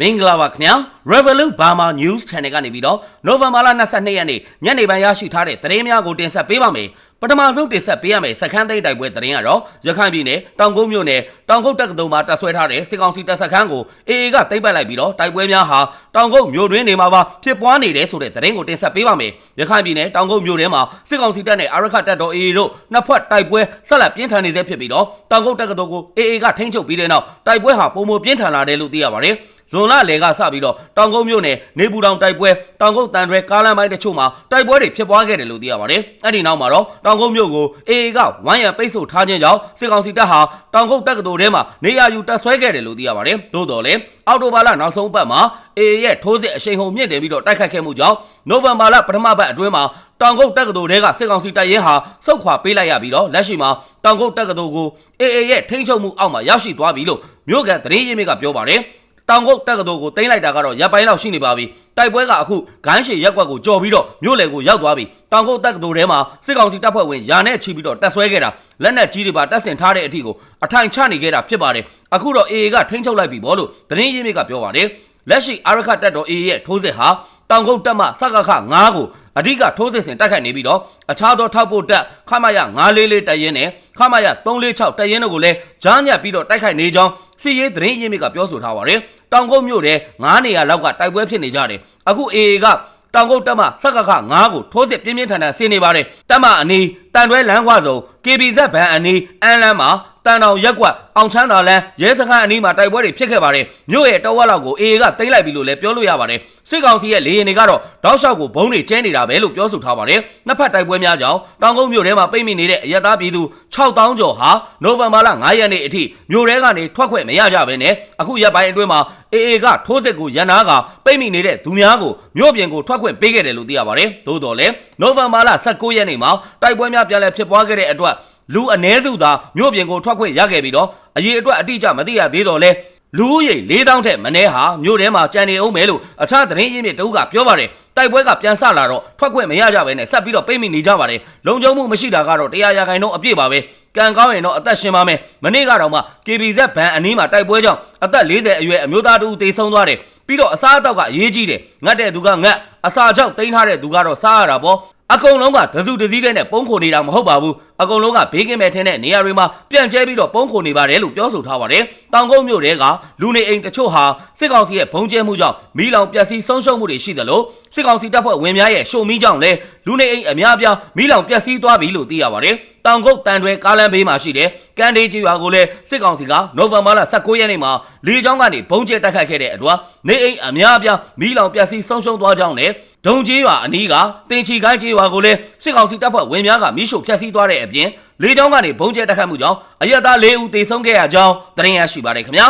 မင်္ဂလာပါခင်ဗျာ Revolut Burma News Channel ကနေပြီးတော့နိုဝင်ဘာလ22ရက်နေ့ညနေပိုင်းရရှိထားတဲ့သတင်းများကိုတင်ဆက်ပေးပါမယ်ပထမဆုံးတင်ဆက်ပေးရမယ့်စခန်းသိမ်းတိုက်ပွဲသတင်းကတော့ရခိုင်ပြည်နယ်တောင်ကုန်းမြို့နယ်တောင်ကုန်းတက္ကသိုလ်မှာတပ်ဆွဲထားတဲ့စစ်ကောင်စီတပ်စခန်းကို AA ကသိမ်းပိုက်လိုက်ပြီးတော့တိုက်ပွဲများဟာတောင်ကုန်းမြို့တွင်းနေမှာပါဖြစ်ပွားနေတယ်ဆိုတဲ့သတင်းကိုတင်ဆက်ပေးပါမယ်ရခိုင်ပြည်နယ်တောင်ကုန်းမြို့ထဲမှာစစ်ကောင်စီတပ်နဲ့အာရခတပ်တော် AA တို့နှစ်ဖက်တိုက်ပွဲဆက်လက်ပြင်းထန်နေဆဲဖြစ်ပြီးတော့တောင်ကုန်းတက္ကသိုလ်ကို AA ကထိန်းချုပ်ပြီးတဲ့နောက်တိုက်ပွဲဟာပုံမပြင်းထန်လာတယ်လို့သိရပါတယ် ဇွန်လလယ်ကစပြီးတော့တောင်ကုန်းမြို့နယ်နေပူတောင်တိုက်ပွဲတောင်ကုန်းတန်ရွဲကားလမ်းပိုင်းတချို့မှာတိုက်ပွဲတွေဖြစ်ပွားခဲ့တယ်လို့သိရပါတယ်။အဲ့ဒီနောက်မှာတော့တောင်ကုန်းမြို့ကို AA ကဝိုင်းရံပိတ်ဆို့ထားခြင်းကြောင့်စစ်ကောင်စီတပ်ဟာတောင်ကုန်းတက္ကသိုလ်ထဲမှာနေရာယူတပ်ဆွဲခဲ့တယ်လို့သိရပါတယ်။သို့တော်လည်းအောက်တိုဘာလနောက်ဆုံးပတ်မှာ AA ရဲ့ထိုးစစ်အရှိန်ဟုန်မြင့်တယ်ပြီးတော့တိုက်ခတ်ခဲ့မှုကြောင့်နိုဝင်ဘာလပထမပတ်အတွင်းမှာတောင်ကုန်းတက္ကသိုလ်တွေကစစ်ကောင်စီတပ်ရင်းဟာစုတ်ခွာပေးလိုက်ရပြီးတော့လက်ရှိမှာတောင်ကုန်းတက္ကသိုလ်ကို AA ရဲ့ထိန်းချုပ်မှုအောက်မှာရောက်ရှိသွားပြီလို့မြို့ကန်သတင်းရင်းမြစ်ကပြောပါတယ်။ တောင်ကုတ်တက္ကသိုလ်ကိုတင်လိုက်တာကတော့ရပ်ပိုင်းလောက်ရှိနေပါပြီတိုက်ပွဲကအခုဂန်းရှည်ရက်ကွက်ကိုကြော်ပြီးတော့မြို့လယ်ကိုရောက်သွားပြီတောင်ကုတ်တက္ကသိုလ်ထဲမှာစစ်ကောင်စီတပ်ဖွဲ့ဝင်ယာနဲ့ချီပြီးတော့တက်ဆွဲခဲ့တာလက်နက်ကြီးတွေပါတက်ဆင်ထားတဲ့အထိကိုအထိုင်ချနေခဲ့တာဖြစ်ပါတယ်အခုတော့ AA ကထိန်းချုပ်လိုက်ပြီဘောလို့သတင်းရင်းမြစ်ကပြောပါတယ်လက်ရှိအာရခတပ်တော် AA ရဲ့ထိုးစစ်ဟာတောင်ကုတ်တပ်မှစကခ9ကိုအဓိကထိုးစစ်ဆင်တိုက်ခိုက်နေပြီးတော့အခြားသောထောက်ပို့တပ်ခမရ944တပ်ရင်းနဲ့ခမရ346တပ်ရင်းတို့ကိုလည်းကြားညပ်ပြီးတော့တိုက်ခိုက်နေကြောင်းစီရေးသတင်းရင်းမြစ်ကပြောဆိုထားပါတယ်။ တောင်ကုန်းမြို့တဲ့9နေရာလောက်ကတိုက်ပွဲဖြစ်နေကြတယ်။အခု AA ကတောင်ကုန်းတပ်မှစကခ9ကိုထိုးစစ်ပြင်းပြင်းထန်ထန်ဆင်နေပါတယ်။တပ်မအနီးတန်တွဲလမ်းခွစုံ KBZ ဘန်အနီးအန်လန်းမှာ တန်တော်ရက်ကွက်အောင်ချမ်းသာလန်းရဲစခန်းအနီးမှာတိုက်ပွဲတွေဖြစ်ခဲ့ပါတယ်မြို့ရဲ့တဝက်လောက်ကို AA ကသိမ်းလိုက်ပြီလို့လည်းပြောလို့ရပါတယ်စစ်ကောင်စီရဲ့လေရင်တွေကတော့တောက်လျှောက်ကိုဘုံတွေကျဲနေတာပဲလို့ပြောဆိုထားပါတယ်နှစ်ဖက်တိုက်ပွဲများကြောင့်တောင်ကုန်းမြို့ထဲမှာပိတ်မိနေတဲ့အရက်သားပြည်သူ6000ကျော်ဟာနိုဝင်ဘာလ9ရက်နေ့အထိမြို့ထဲကနေထွက်ခွင့်မရကြဘဲနဲ့အခုရက်ပိုင်းအတွင်းမှာ AA ကထိုးစစ်ကိုရန်နာကပိတ်မိနေတဲ့သူများကိုမြို့ပြင်ကိုထွက်ခွင့်ပေးခဲ့တယ်လို့သိရပါတယ်သို့တော်လည်းနိုဝင်ဘာလ19ရက်နေ့မှာတိုက်ပွဲများပြန်လည်ဖြစ်ပွားခဲ့တဲ့အတွက် လူအ ਨੇ စုသာမြို့ပြင်ကိုထွက်ခွင့်ရခဲ့ပြီးတော့အရေးအတွက်အတိအကျမသိရသေးတော့လဲလူဦးရေ4000ထက်မနည်းဟာမြို့ထဲမှာကြံနေအောင်မယ်လို့အခြားသတင်းရင်းမြစ်တအုပ်ကပြောပါတယ်တိုက်ပွဲကပြန်ဆလာတော့ထွက်ခွင့်မရကြဘဲနဲ့ဆက်ပြီးတော့ပိတ်မိနေကြပါတယ်လုံခြုံမှုမရှိတာကတော့တရားရာခိုင်နှုန်းအပြည့်ပါပဲ ကံကောင်းရင်တော့အသက်ရှင်ပါမယ်မနေ့ကတော့မှ KBZ ဘန်အနီးမှာတိုက်ပွဲကြောင့်အသက်40အရွယ်အမျိုးသားတူသေဆုံးသွားတယ်ပြီးတော့အစားအသောက်ကအရေးကြီးတယ်ငတ်တဲ့သူကငတ်အစာချောက်တိန်းထားတဲ့သူကတော့စားရတာပေါ့အကုန်လုံးကဒစုဒစည်းတဲ့နဲ့ပုံခုန်နေတာမဟုတ်ပါဘူးအကုန်လုံးကဘေးကင်းမဲ့ထင်းတဲ့နေရာတွေမှာပြန့်ကျဲပြီးတော့ပုံခုန်နေပါတယ်လို့ပြောဆိုထားပါတယ်တောင်ကုန်းမြို့တဲကလူနေအိမ်တချို့ဟာစစ်ကောင်စီရဲ့ဘုံကျဲမှုကြောင့်မီးလောင်ပျက်စီးဆုံးရှုံးမှုတွေရှိသလိုစစ်ကောင်စီတပ်ဖွဲ့ဝင်များရဲ့ရှုံမီးကြောင့်လည်းလူနေအိမ်အများအပြားမီးလောင်ပျက်စီးသွားပြီလို့သိရပါတယ် တောင်ကုတ်တန်တွဲကားလမ်းဘေးမှာရှိတဲ့ကန်ဒေးကြီးရွာကိုလည်းစစ်ကောင်စီကနိုဝင်ဘာလ19ရက်နေ့မှာလေကြောင်းကနေဘုံကျဲတိုက်ခိုက်ခဲ့တဲ့အတွက်နေအိမ်အများအပြားမီးလောင်ပျက်စီးဆုံးရှုံးသွားကြောင်းနဲ့ဒုံကြီးရွာအနီးကတင်ချီကိုင်းကြီးရွာကိုလည်းစစ်ကောင်စီတပ်ဖွဲ့ဝင်များကမိရှို့ဖျက်ဆီးသွားတဲ့အပြင်လေကြောင်းကနေဘုံကျဲတိုက်ခိုက်မှုကြောင့်အရက်သား၄ဦးသေဆုံးခဲ့ရကြောင်းသတင်းရရှိပါတယ်ခင်ဗျာ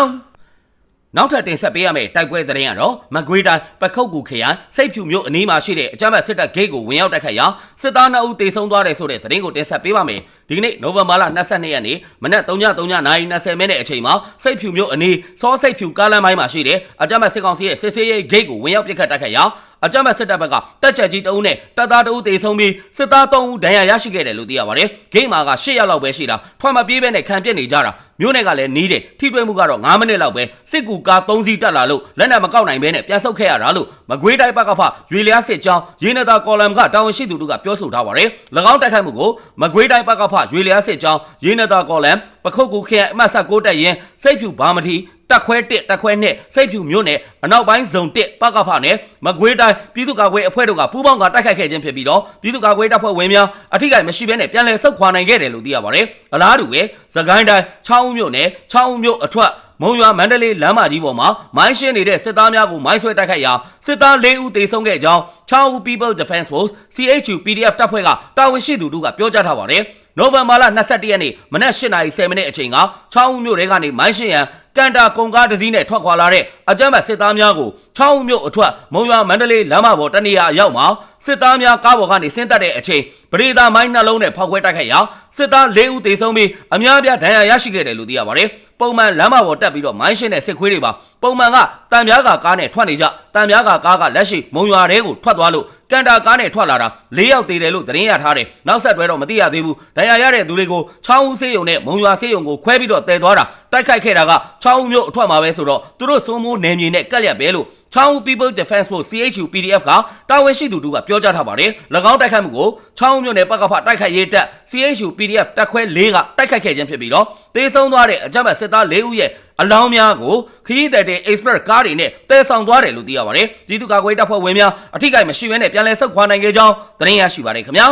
နောက်ထပ်တင်ဆက်ပေးရမယ့်တိုက်ပွဲသတင်းကတော့မကွေးတိုင်းပခုတ်ကူခရိုင်စိတ်ဖြူမြို့အနီးမှာရှိတဲ့အကြမ်းဖက်စစ်တပ်ဂိတ်ကိုဝင်ရောက်တိုက်ခိုက်ရာစစ်သား2ဦးသေဆုံးသွားတယ်ဆိုတဲ့သတင်းကိုတင်ဆက်ပေးပါမယ်။ဒီကနေ့နိုဝင်ဘာလ22ရက်နေ့မနက်3:30နာရီ20မိနစ်အချိန်မှာစိတ်ဖြူမြို့အနီးစောစိတ်ဖြူကားလမ်းပိုင်းမှာရှိတဲ့အကြမ်းဖက်စစ်ကောင်စီရဲ့စစ်ဆေးရေးဂိတ်ကိုဝင်ရောက်ပစ်ခတ်တိုက်ခိုက်ရာ အကြမ်းဖက်စစ်တပ်ဘက်ကတက်ချက်ကြီးတအုပ်နဲ့တပ်သားတအုပ်တေဆုံးပြီးစစ်သား3ဦးဒဏ်ရာရရှိခဲ့တယ်လို့သိရပါတယ်။ဂိတ်မှာက10ရက်လောက်ပဲရှိတာထွက်မပြေးပဲနဲ့ခံပြစ်နေကြတာမြို့နယ်ကလည်းနီးတယ်ထိတွေ့မှုကတော့9မိနစ်လောက်ပဲစစ်ကူကား3စီးတက်လာလို့လက်နက်မကောက်နိုင်ဘဲနဲ့ပြန်ဆုတ်ခဲ့ရတာလို့မကွေးတိုင်းဘက်ကဖရွေလျားစစ်ကြောင်းရင်းနတာကော်လမ်ကတာဝန်ရှိသူတို့ကပြောဆိုထားပါတယ်။၎င်းတိုက်ခိုက်မှုကိုမကွေးတိုင်းဘက်ကဖရွေလျားစစ်ကြောင်းရင်းနတာကော်လမ်ပခုတ်ကူခရိုင်အမှတ်16တက်ရင်စိတ်ဖြူဘာမတီ တက်ခွဲ1တက်ခွဲ2စိတ်ဖြူမြို့နယ်အနောက်ပိုင်းဇုံ1ပကဖနဲ့မကွေးတိုင်းပြည်သူ့ကာကွယ်အဖွဲ့တို့ကပူးပေါင်းကတိုက်ခိုက်ခဲ့ခြင်းဖြစ်ပြီးတော့ပြည်သူ့ကာကွယ်တပ်ဖွဲ့ဝင်များအထိကိမရှိဘဲနဲ့ပြန်လည်ဆုတ်ခွာနိုင်ခဲ့တယ်လို့သိရပါတယ်။အလားတူပဲသကိုင်းတိုင်းချောင်းဦးမြို့နယ်ချောင်းဦးမြို့အထွက်မုံရွာမန္တလေးလမ်းမကြီးပေါ်မှာမိုင်းရှင်းနေတဲ့စစ်သားများကိုမိုင်းဆွဲတိုက်ခိုက်ရာစစ်သား၄ဦးသေဆုံးခဲ့ကြောင်းချောင်းဦး People Defense Force CHU PDF တပ်ဖွဲ့ကတာဝန်ရှိသူတို့ကပြောကြားထားပါတယ်။နိုဝင်ဘာလ22ရက်နေ့မနက်8:30မိနစ်အချိန်ကချောင်းဦးမြို့ထဲကနေမိုင်းရှင်းရန် ကန်တာကုံကားတစ်စီးနဲ့ထွက်ခွာလာတဲ့အကြမ်းဖက်စစ်သားများကိုချောင်းဦးမြို့အထွက်မုံရွာမန္တလေးလမ်းမပေါ်တနေရာအရောက်မှာ စစ်သားများကားပေါ်ကနေဆင်းသက်တဲ့အချိန်ပရိသာမိုင်းနှလုံးနဲ့ဖောက်ခွဲတိုက်ခိုက်ရာစစ်သား၄ဦးသေဆုံးပြီးအများအပြားဒဏ်ရာရရှိခဲ့တယ်လို့သိရပါတယ်။ပုံမှန်လမ်းမပေါ်တက်ပြီးတော့မိုင်းရှင်းတဲ့စစ်ခွေးတွေပါပုံမှန်ကတံပြားကကားနဲ့ထွက်နေကြတံပြားကကားကလက်ရှိမုံရွာတဲကိုထွက်သွားလို့ကန်တာကားနဲ့ထွက်လာတာ၄ယောက်သေးတယ်လို့သတင်းရထားတယ်နောက်ဆက်တွဲတော့မသိရသေးဘူးဒဏ်ရာရတဲ့သူတွေကိုချောင်းဦးဆေးရုံနဲ့မုံရွာဆေးရုံကိုခွဲပြီးတော့တည်သွားတာတိုက်ခိုက်ခဲ့တာကချောင်းဦးမြို့အထွက်မှာပဲဆိုတော့သူတို့စိုးမိုးနယ်မြေနဲ့ကက်လျက်ပဲလို့ ချောင်းဦး People Defense Force CHU PDF ကတာဝန်ရှိသူတို့ကပြောကြားထားပါတယ်၎င်းတိုက်ခိုက်မှုကိုချောင်းဦးမြို့နယ်ပကဖတိုက်ခိုက်ရေးတပ် CHU PDF တပ်ခွဲ၄ကတိုက်ခိုက်ခဲ့ခြင်းဖြစ်ပြီးတော့တေးဆုံးသွားတဲ့အကြမ်းဖက်စစ်သား၄ဦးရဲ့အလောင်းများကိုခရီးသည်တင် express ကားတွေနဲ့တည်ဆောင်သွားတယ်လို့သိရပါတယ်ပြည်သူ့ကာကွယ်ရေးတပ်ဖွဲ့ဝင်များအထိကိမရှိဘဲနဲ့ပြန်လည်ဆုတ်ခွာနိုင်ခဲ့ကြောင်းသတင်းရရှိပါတယ်ခင်ဗျာ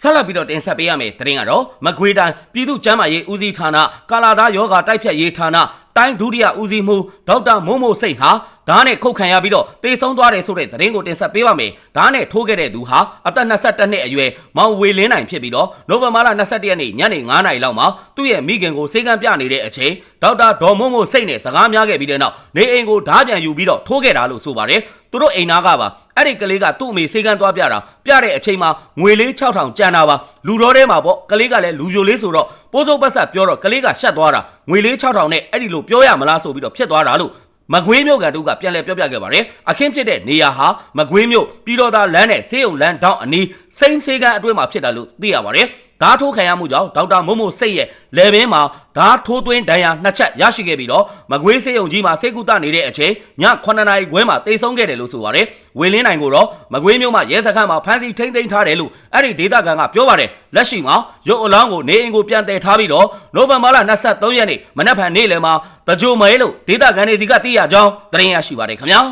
ဆက်လက်ပြီးတော့တင်ဆက်ပေးရမယ့်သတင်းကတော့မကွေးတိုင်းပြည်သူ့ကျန်းမာရေးဦးစီးဌာနကာလာသားယောဂတိုက်ဖြတ်ရေးဌာနတိုင်းဒုတိယဦးစီးမှူးဒေါက်တာမိုးမိုစိတ်ဟာ ဓာတ်နဲ့ခုတ်ခံရပြီးတော့တေဆုံးသွားတယ်ဆိုတဲ့သတင်းကိုတင်ဆက်ပေးပါမယ်။ဓာတ်နဲ့ထိုးခဲ့တဲ့သူဟာအသက်22နှစ်အရွယ်မောင်ဝေလင်းနိုင်ဖြစ်ပြီးတော့နိုဝင်ဘာလ22ရက်နေ့ညနေ9:00နာရီလောက်မှာသူ့ရဲ့မိခင်ကိုစေကံပြနေတဲ့အချိန်ဒေါက်တာဒေါ်မိုးမိုစိတ်နဲ့စကားများခဲ့ပြီးတဲ့နောက်နေအိမ်ကိုဓာတ်ပြန်ယူပြီးတော့ထိုးခဲ့တာလို့ဆိုပါတယ်။သူတို့အိမ်သားကပါအဲ့ဒီကလေးကသူ့အမေစေကံသွားပြတာပြတဲ့အချိန်မှာငွေလေး6000ကျန်တာပါလူတော်ထဲမှာပေါ့ကလေးကလည်းလူပြိုလေးဆိုတော့ပိုးစိုးပတ်ဆက်ပြောတော့ကလေးကရှက်သွားတာငွေလေး6000နဲ့အဲ့ဒီလိုပြောရမလားဆိုပြီးတော့ဖြစ်သွားတာလို့ မကွေးမြို့ကန်တို့ကပြန်လည်ပြောပြခဲ့ပါတယ်အခင်းဖြစ်တဲ့နေရာဟာမကွေးမြို့ပြည်တော်သာလမ်းနဲ့ဆေးရုံလမ်းတောင်းအနီးစိမ့်စေကန်အတွင်းမှာဖြစ်တာလို့သိရပါတယ် ဓာတ်ထိုးခံရမှုကြောင့်ဒေါက်တာမိုးမိုစိတ်ရဲ့လေဘင်းမှာဓာတ်ထိုးသွင်းဒဏ်ရာနှစ်ချက်ရရှိခဲ့ပြီးတော့မကွေးစေယုံကြီးမှာစေကူတနေတဲ့အချိန်ည9နာရီခွဲမှာတိတ်ဆုံးခဲ့တယ်လို့ဆိုပါတယ်ဝေလင်းနိုင်ကိုတော့မကွေးမြို့မှာရဲစခန်းမှာဖမ်းဆီးထိန်းသိမ်းထားတယ်လို့အဲ့ဒီဒေသခံကပြောပါတယ်လက်ရှိမှာရုပ်အလောင်းကိုနေအိမ်ကိုပြန်တည်ထားပြီးတော့နိုဝင်ဘာလ23ရက်နေ့မနက်ဖြန်နေ့လယ်မှာတကြိုမဲလို့ဒေသခံတွေစီကသိရကြောင်းသတင်းရရှိပါတယ်ခင်ဗျာ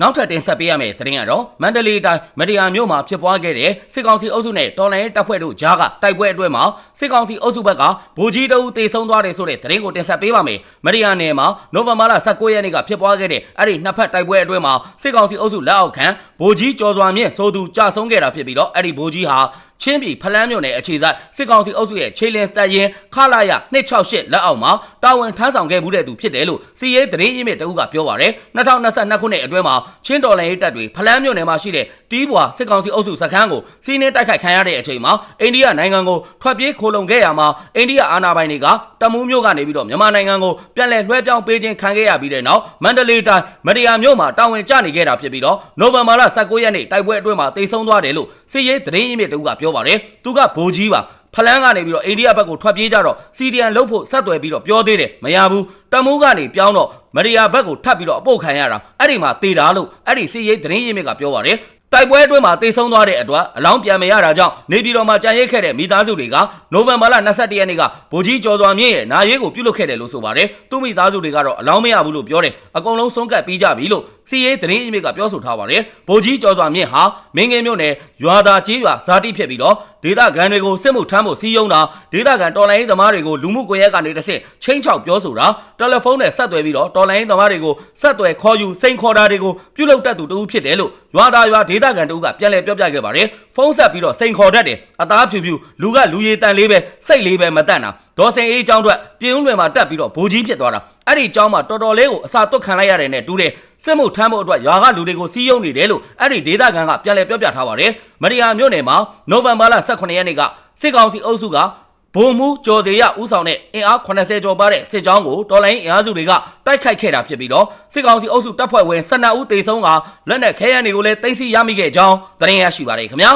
နောက်ထပ်တင်ဆက်ပေးရမယ့်သတင်းကတော့မန္တလေးတိုင်းမဒီယာမြို့မှာဖြစ်ပွားခဲ့တဲ့စစ်ကောင်စီအုပ်စုနဲ့တော်လိုင်းတပ်ဖွဲ့တို့ကြားကတိုက်ပွဲအတွင်းမှာစစ်ကောင်စီအုပ်စုဘက်ကဗိုလ်ကြီးတအုပ်တေဆုံးသွားတယ်ဆိုတဲ့သတင်းကိုတင်ဆက်ပေးပါမယ်။မဒီယာနယ်မှာနိုဝင်ဘာလ19ရက်နေ့ကဖြစ်ပွားခဲ့တဲ့အဲ့ဒီနှစ်ဖက်တိုက်ပွဲအတွင်းမှာစစ်ကောင်စီအုပ်စုလက်အောက်ခံဗိုလ်ကြီးကျော်စွာမြင့်ဆိုသူကြဆုံးခဲ့တာဖြစ်ပြီးတော့အဲ့ဒီဗိုလ်ကြီးဟာ ချင်းပြည်ဖလန်းမြို့နယ်အခြေစိုက်စစ်ကောင်စီအုပ်စုရဲ့ခြေလင်စတက်ရင်ခလာရ268လက်အောက်မှာတာဝန်ထမ်းဆောင်ခဲ့မှုတဲ့သူဖြစ်တယ်လို့စီရေးသတင်းရင်းမြစ်တအုပ်ကပြောပါရယ်2022ခုနှစ်အတွင်းမှာချင်းတော်လန်ရေးတပ်တွေဖလန်းမြို့နယ်မှာရှိတဲ့တီးဘွာစစ်ကောင်စီအုပ်စုစခန်းကိုစီးနှင်းတိုက်ခိုက်ခံရတဲ့အချိန်မှာအိန္ဒိယနိုင်ငံကိုထွက်ပြေးခိုလုံခဲ့ရမှာအိန္ဒိယအာဏာပိုင်တွေကတမူးမြို့ကနေပြီးတော့မြန်မာနိုင်ငံကိုပြန်လည်လွှဲပြောင်းပေးခြင်းခံခဲ့ရပြီးတဲ့နောက်မန္တလေးတိုင်းမရယာမြို့မှာတာဝန်ကျနေခဲ့တာဖြစ်ပြီးတော့နိုဝင်ဘာလ19ရက်နေ့တိုက်ပွဲအတွင်းမှာတိတ်ဆုံးသွားတယ်လို့စီရေးသတင်းရင်းမြစ်တအုပ်ကပြောပါတယ်သူကဘိုးကြီးပါဖလန်းကနေပြီးတော့အိန္ဒိယဘက်ကိုထွက်ပြေးကြတော့စီဒီအန်လုတ်ဖို့ဆက်သွယ်ပြီးတော့ပြောသေးတယ်မရဘူးတမူးကနေပြောင်းတော့မရိယာဘက်ကိုထပ်ပြီးတော့အပုတ်ခံရတာအဲ့ဒီမှာတေတာလို့အဲ့ဒီစီရိတ်သတင်းရင်းမြစ်ကပြောပါတယ် တိုက်ပွဲအတွင်းမှာတေဆုံးသွားတဲ့အတွက်အလောင်းပြန်မရတာကြောင့်နေပြည်တော်မှာကြံရိတ်ခဲ့တဲ့မိသားစုတွေကနိုဝင်ဘာလ22ရက်နေ့ကဗိုလ်ကြီးကျော်စွာမြင့်ရဲ့နာရေးကိုပြုလုပ်ခဲ့တယ်လို့ဆိုပါတယ်သူမိသားစုတွေကတော့အလောင်းမရဘူးလို့ပြောတယ်အကုန်လုံးဆုံးကပ်ပြီးကြပြီလို့စီရေးသတင်းအမြစ်ကပြောဆိုထားပါတယ်ဗိုလ်ကြီးကျော်စွာမြင့်ဟာမင်းငယ်မြို့နယ်ရွာသာကြီးရွာဇာတိဖြစ်ပြီးတော့ ဒေသခံတွေကိုစစ်မှုထမ်းဖို့စီးယုံတာဒေသခံတော်လိုင်းရေးသမားတွေကိုလူမှုကွန်ရက်ကနေတစ်ဆင့်ချင်းချောက်ပြောဆိုတာတယ်လီဖုန်းနဲ့ဆက်သွယ်ပြီးတော့တော်လိုင်းရေးသမားတွေကိုဆက်သွယ်ခေါ်ယူစိန်ခေါ်တာတွေကိုပြုလုပ်တတ်သူတူဖြစ်တယ်လို့ရွာသာရွာဒေသခံတူကပြန်လည်ပြောပြခဲ့ပါတယ်ဖုန်းဆက်ပြီးတော့စိန်ခေါ်တတ်တယ်အသားဖြူဖြူလူကလူရည်တန်လေးပဲစိတ်လေးပဲမတတ်တာဒေါ်စင်အေးကျောင်းအတွက်ပြင်းဦးလွယ်မှာတက်ပြီးတော့ဘိုးကြီးဖြစ်သွားတာအဲ့ဒီကျောင်းမှာတော်တော်လေးကိုအစာသွတ်ခံလိုက်ရတယ်နဲ့တူတယ် စစ်မှုထမ်းဖို့အတွက်ရွာကလူတွေကိုစီးယုံနေတယ်လို့အဲ့ဒီဒေသခံကပြန်လည်ပြောပြထားပါတယ်မရိယာမြို့နယ်မှာနိုဝင်ဘာလ18ရက်နေ့ကစစ်ကောင်စီအုပ်စုကဘုံမူကျော်စေရဦးဆောင်တဲ့အင်အား80ကျော်ပါတဲ့စစ်ကြောင်းကိုတော်လိုင်းအင်အားစုတွေကတိုက်ခိုက်ခဲ့တာဖြစ်ပြီးတော့စစ်ကောင်စီအုပ်စုတပ်ဖွဲ့ဝင်12ဦးသေဆုံးကလက်နက်ခဲယမ်းတွေကိုလည်းတင်စီရမိခဲ့ကြောင်းသတင်းရရှိပါတယ်ခင်ဗျာ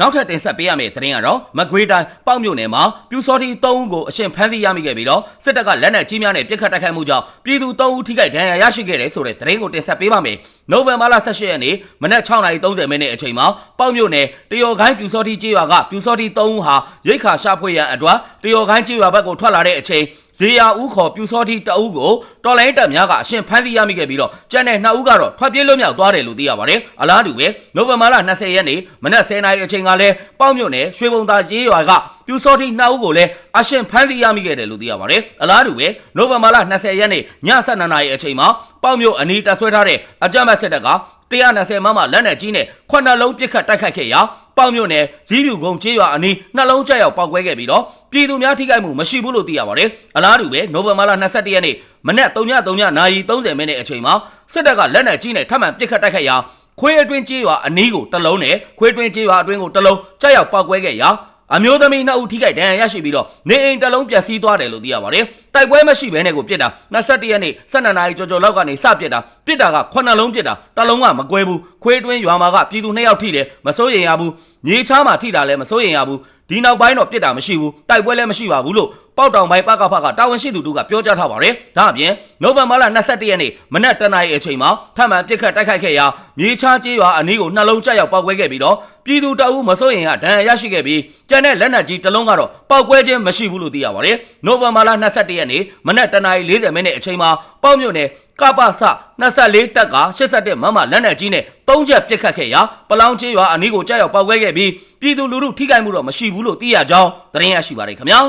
နောက်ထပ်တင်ဆက်ပေးရမယ့်သတင်းကတော့မကွေးတိုင်းပေါ့မြို့နယ်မှာပြူစောတိ3ဦးကိုအရှင်ဖမ်းဆီးရမိခဲ့ပြီးတော့စစ်တပ်ကလက်နက်ကြီးများနဲ့ပစ်ခတ်တိုက်ခိုက်မှုကြောင့်ပြည်သူ3ဦးထိခိုက်ဒဏ်ရာရရှိခဲ့တယ်ဆိုတဲ့သတင်းကိုတင်ဆက်ပေးပါမယ်။နိုဝင်ဘာလ18ရက်နေ့မနက်6:30မိနစ်အချိန်မှာပေါ့မြို့နယ်တယောခိုင်းပြူစောတိကျေးရွာကပြူစောတိ3ဦးဟာရိတ်ခါရှာဖွေရန်အတွက်တယောခိုင်းကျေးရွာဘက်ကိုထွက်လာတဲ့အချိန် ဇေယျဦးခေါ်ပြူစောတိတအုပ်ကိုတော်လိုင်းတပ်များကအရှင်ဖမ်းဆီးရမိခဲ့ပြီးတော့ကျန်တဲ့နှစ်ဦးကတော့ထွက်ပြေးလွတ်မြောက်သွားတယ်လို့သိရပါတယ်။အလားတူပဲနိုဝင်ဘာလ20ရက်နေ့မနက်10:00နာရီအချိန်ကလည်းပေါ့မြို့နယ်ရွှေဘုံသာကျေးရွာကပြူစောတိနှစ်ဦးကိုလည်းအရှင်ဖမ်းဆီးရမိခဲ့တယ်လို့သိရပါတယ်။အလားတူပဲနိုဝင်ဘာလ20ရက်နေ့ည7:00နာရီအချိန်မှာပေါ့မြို့အနီးတပ်ဆွဲထားတဲ့အကြမ်းဖက်စစ်တပ်က 120မမလက်နက်ကြီးနဲ့ခုနှစ်လုံးပစ်ခတ်တိုက်ခတ်ခဲ့ရာပေါ့မြို့နယ်ဇီးပြူကုန်းကျေးရွာအနီးနှလုံးကျရောက်ပောက်ကွဲခဲ့ပြီးတော့ပြည်သူများထိခိုက်မှုမရှိဘူးလို့သိရပါတယ်။အလားတူပဲနိုဝင်ဘာလ22ရက်နေ့မနက်3:30နာရီ30မိနစ်အချိန်မှာစစ်တပ်ကလက်နက်ကြီးနဲ့ထပ်မံပစ်ခတ်တိုက်ခတ်ရာခွေးအတွင်းကျေးရွာအနီးကိုတလုံးနဲ့ခွေးအတွင်းကျေးရွာအတွင်းကိုတလုံးကျရောက်ပောက်ကွဲခဲ့ရာ အမျိုးသမီးနှစ်ဦးထိခိုက်ဒဏ်ရာရရှိပြီးတော့နေအိမ်တစ်လုံးပျက်စီးသွားတယ်လို့သိရပါတယ်။တိုက်ပွဲမရှိဘဲနဲ့ကိုပြစ်တာ21ရက်နေ့12နာရီကျော်ကျော်လောက်ကနေစပြစ်တာပြစ်တာက9လုံးပြစ်တာတစ်လုံးကမကွဲဘူးခွေးတွင်းရွာမှာကပြည်သူ2ယောက်ထိတယ်မစိုးရင်ရဘူးညီချားမှာထိတာလည်းမစိုးရင်ရဘူးဒီနောက်ပိုင်းတော့ပြစ်တာမရှိဘူးတိုက်ပွဲလည်းမရှိပါဘူးလို့ ပေါက်တောင်ပိုင်းပကဖကတာဝန်ရှိသူတို့ကပြောကြားထားပါတယ်။ဒါအပြင်နိုဝင်ဘာလ22ရက်နေ့မနက်တနာရီအချိန်မှာထပ်မံပစ်ခတ်တိုက်ခိုက်ခဲ့ရာမြေချားကျေးရွာအနီးကိုနှလုံးကျရောက်ပောက်ကွဲခဲ့ပြီးတော့ပြည်သူတအုပ်မစိုးရင်ကဒဏ်ရာရရှိခဲ့ပြီးကျန်တဲ့လက်နက်ကြီးတစ်လုံးကတော့ပောက်ကွဲခြင်းမရှိဘူးလို့သိရပါတယ်။နိုဝင်ဘာလ22ရက်နေ့မနက်တနာရီ40မိနစ်အချိန်မှာပေါ့မြို့နယ်ကပ္ပစ24တက်က87မမလက်နက်ကြီးနဲ့၃ချက်ပစ်ခတ်ခဲ့ရာပလောင်ကျေးရွာအနီးကိုကြောက်ရောက်ပောက်ကွဲခဲ့ပြီးပြည်သူလူထုထိခိုက်မှုတော့မရှိဘူးလို့သိရကြောင်းသတင်းရရှိပါတယ်ခင်ဗျာ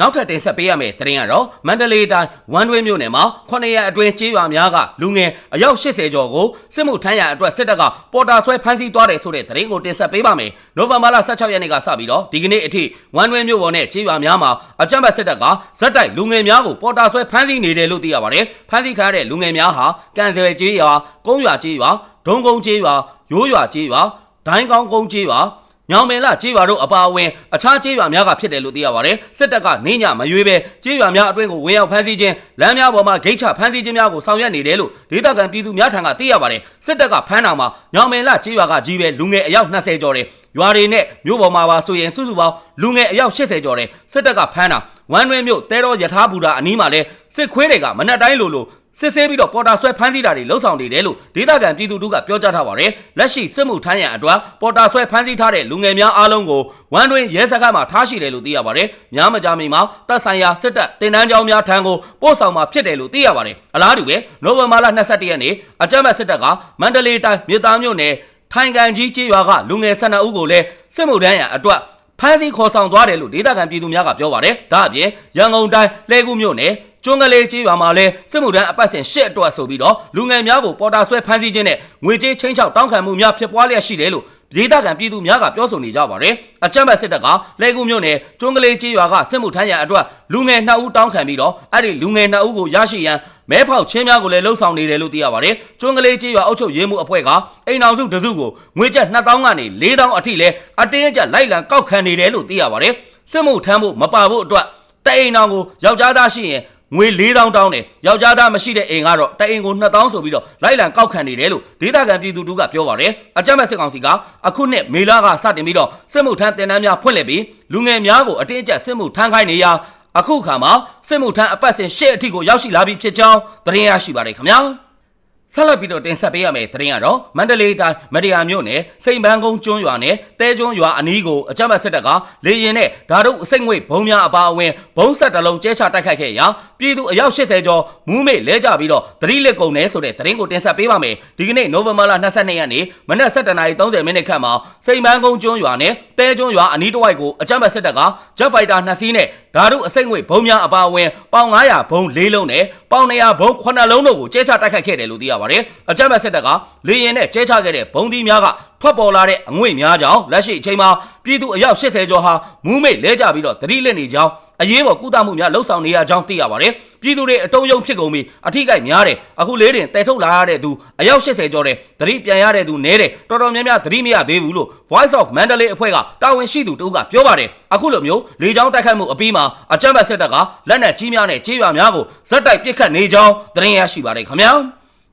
နောက်ထပ်တင်ဆက်ပေးရမယ့်သတင်းကတော့မန္တလေးတိုင်းဝမ်တွင်းမြို့နယ်မှာ9ရက်အတွင်းကျေးရွာများကလူငယ်အယောက်80ကျော်ကိုစစ်မှုထမ်းရန်အတွက်စစ်တပ်ကပေါ်တာဆွဲဖမ်းဆီးသွားတယ်ဆိုတဲ့သတင်းကိုတင်ဆက်ပေးပါမယ်။နိုဝင်ဘာလ16ရက်နေ့ကစပြီးတော့ဒီကနေ့အထိဝမ်တွင်းမြို့ပေါ်နဲ့ကျေးရွာများမှာအကြမ်းဖက်စစ်တပ်ကဇက်တိုက်လူငယ်များကိုပေါ်တာဆွဲဖမ်းဆီးနေတယ်လို့သိရပါတယ်။ဖမ်းဆီးခံရတဲ့လူငယ်များဟာကန်ဆယ်ကျေးရွာ၊ကုန်းရွာကျေးရွာ၊ဒုံကုန်းကျေးရွာ၊ရိုးရွာကျေးရွာ၊ဒိုင်းကောင်းကုန်းကျေးရွာ ညောင်မင်လကြေးရွာတို့အပါအဝင်အခြားကြေးရွာများကဖြစ်တယ်လို့သိရပါတယ်စစ်တပ်ကနေညမရွေးပဲကြေးရွာများအတွင်းကိုဝင်ရောက်ဖမ်းဆီးခြင်းလမ်းများပေါ်မှာဂိတ်ချဖမ်းဆီးခြင်းများကိုဆောင်ရွက်နေတယ်လို့ဒေသခံပြည်သူများထံကသိရပါတယ်စစ်တပ်ကဖမ်းတာမှာညောင်မင်လကြေးရွာကကြီးပဲလူငယ်အယောက်20ကျော်တယ်ရွာတွေနဲ့မြို့ပေါ်မှာပါဆိုရင်စုစုပေါင်းလူငယ်အယောက်80ကျော်တယ်စစ်တပ်ကဖမ်းတာဝမ်းတွင်းမြို့တဲတော်ယထာဘူတာအနီးမှာလဲစစ်ခွေးတွေကမနက်တိုင်းလိုလို စစ်ဆေးပြီးတော့ပေါ်တာဆွဲဖမ်းဆီးတာတွေလှုပ်ဆောင်နေတယ်လို့ဒေသခံပြည်သူတို့ကပြောကြားထားပါတယ်။လက်ရှိစစ်မှုထမ်းရန်အတွက်ပေါ်တာဆွဲဖမ်းဆီးထားတဲ့လူငယ်များအားလုံးကိုဝမ်တွင်ရဲစခန်းမှာထားရှိတယ်လို့သိရပါတယ်။များမကြာမီမှာတပ်ဆိုင်ရာစစ်တပ်တင်နန်းကျောင်းများထံကိုပို့ဆောင်မှာဖြစ်တယ်လို့သိရပါတယ်။အလားတူပဲနိုဝင်ဘာလ22ရက်နေ့အကြမ်းဖက်စစ်တပ်ကမန္တလေးတိုင်းမြေသားမြို့နယ်ထိုင်ကန်ကြီးကျေးရွာကလူငယ်12ဦးကိုလည်းစစ်မှုထမ်းရန်အတွက်ဖမ်းဆီးခေါ်ဆောင်သွားတယ်လို့ဒေသခံပြည်သူများကပြောပါတယ်။ဒါအပြင်ရန်ကုန်တိုင်းလှည်းကူးမြို့နယ် ကျွန်းကလေးကြီးရွာမှာလဲစစ်မှုထမ်းအပတ်စဉ်ရှစ်အတွက်ဆိုပြီးတော့လူငယ်များကိုပေါ်တာဆွဲဖမ်းဆီးခြင်းနဲ့ငွေကြေးချင်းချောက်တောင်းခံမှုများဖြစ်ပွားလျက်ရှိတယ်လို့ဒေသခံပြည်သူများကပြောဆိုနေကြပါတယ်။အကြမ်းဖက်စစ်တပ်ကလဲကူမြို့နယ်ကျွန်းကလေးကြီးရွာကစစ်မှုထမ်းရန်အတွက်လူငယ်2ဦးတောင်းခံပြီးတော့အဲ့ဒီလူငယ်2ဦးကိုရရှိရန်မဲဖောက်ချင်းများကိုလည်းလှုပ်ဆောင်နေတယ်လို့သိရပါတယ်။ကျွန်းကလေးကြီးရွာအုပ်ချုပ်ရေးမှုအဖွဲ့ကအိမ်အောင်စုတစုကိုငွေကျပ်2000ကနေ4000အထိလဲအတင်းအကျပ်လိုက်လံကောက်ခံနေတယ်လို့သိရပါတယ်။စစ်မှုထမ်းဖို့မပါဖို့အတွက်တအိမ်အောင်ကိုယောက်ျားသားရှိရင် ငွေ4000တောင်းတယ်ယောက်ျားသားမရှိတဲ့အိမ်ကတော့တအိမ်ကို2000ဆိုပြီးတော့လိုက်လံကောက်ခံနေတယ်လို့ဒေသခံပြည်သူတို့ကပြောပါတယ်အကြမ်းဖက်စစ်ကောင်စီကအခုနှစ်မေလကစတင်ပြီးတော့စစ်မှုထမ်းတင်တန်းများဖွင့်လှစ်ပြီးလူငယ်များကိုအတင်းအကျပ်စစ်မှုထမ်းခိုင်းနေရာအခုခါမှာစစ်မှုထမ်းအပတ်စဉ်ရှေ့အထိကိုရောက်ရှိလာပြီဖြစ်ကြောင်းသတင်းရရှိပါတယ်ခင်ဗျာ ဆက်လက်ပြီးတော့တင်ဆက်ပေးရမယ့်သတင်းကတော့မန္တလေးတိုင်းမတရာမြို့နယ်စိန်ပန်းကုန်းကျွန်းရွာနဲ့တဲကျွန်းရွာအနီးကိုအကြမ်းဖက်စစ်တပ်ကလေရင်နဲ့ဓာတ်အစိတ်ငွေဘုံများအပါအဝင်ဘုံဆက်တလုံးကျဲချတိုက်ခိုက်ခဲ့ရာပြည်သူအယောက်80ကျော်မူးမေ့လဲကြပြီးတော့သတိလက်ကုန်နေဆိုတဲ့သတင်းကိုတင်ဆက်ပေးပါမယ်ဒီကနေ့နိုဝင်ဘာလ22ရက်နေ့မနက်7:30မိနစ်ခန့်မှာစိန်ပန်းကုန်းကျွန်းရွာနဲ့တဲကျွန်းရွာအနီးတစ်ဝိုက်ကိုအကြမ်းဖက်စစ်တပ်ကဂျက်ဖိုက်တာ2စီးနဲ့ဓာတ်အစိတ်ငွေဘုံများအပါအဝင်ပေါင်900ဘုံ၄လုံးနဲ့ပေါင်200ဘုံ9လုံးတို့ကိုကျဲချတိုက်ခိုက်ခဲ့တယ်လို့သိရပါတယ်အကြမ်းဖက်စစ်တပ်ကလေရင်နဲ့ကျဲချခဲ့တဲ့ဘုံသီးများကထွက်ပေါ်လာတဲ့အငွေ့များကြောင့်လက်ရှိအချိန်မှာပြည်သူအယောက်80ကျော်ဟာမူးမိတ်လဲကြပြီးတော့တတိလက်နေကြောင်းအရေးပေါ်ကုသမှုများလှုပ်ဆောင်နေရကြောင်းသိရပါတယ်ပြည်သူတွေအတုံးယုံဖြစ်ကုန်ပြီးအထိကိများတယ်အခုလေးတင်တဲထုတ်လာရတဲ့သူအယောက်80ကျော်တယ်တတိပြန်ရတဲ့သူနဲတယ်တော်တော်များများတတိမရသေးဘူးလို့ Voice of Mandalay အဖွဲ့ကတာဝန်ရှိသူတို့ကပြောပါတယ်အခုလိုမျိုးလေကြောင်းတိုက်ခိုက်မှုအပြီးမှာအကြမ်းဖက်စစ်တပ်ကလက်နက်ကြီးများနဲ့ကြေးရွာများကိုဇက်တိုက်ပစ်ခတ်နေကြောင်းသတင်းရရှိပါတယ်ခင်ဗျာ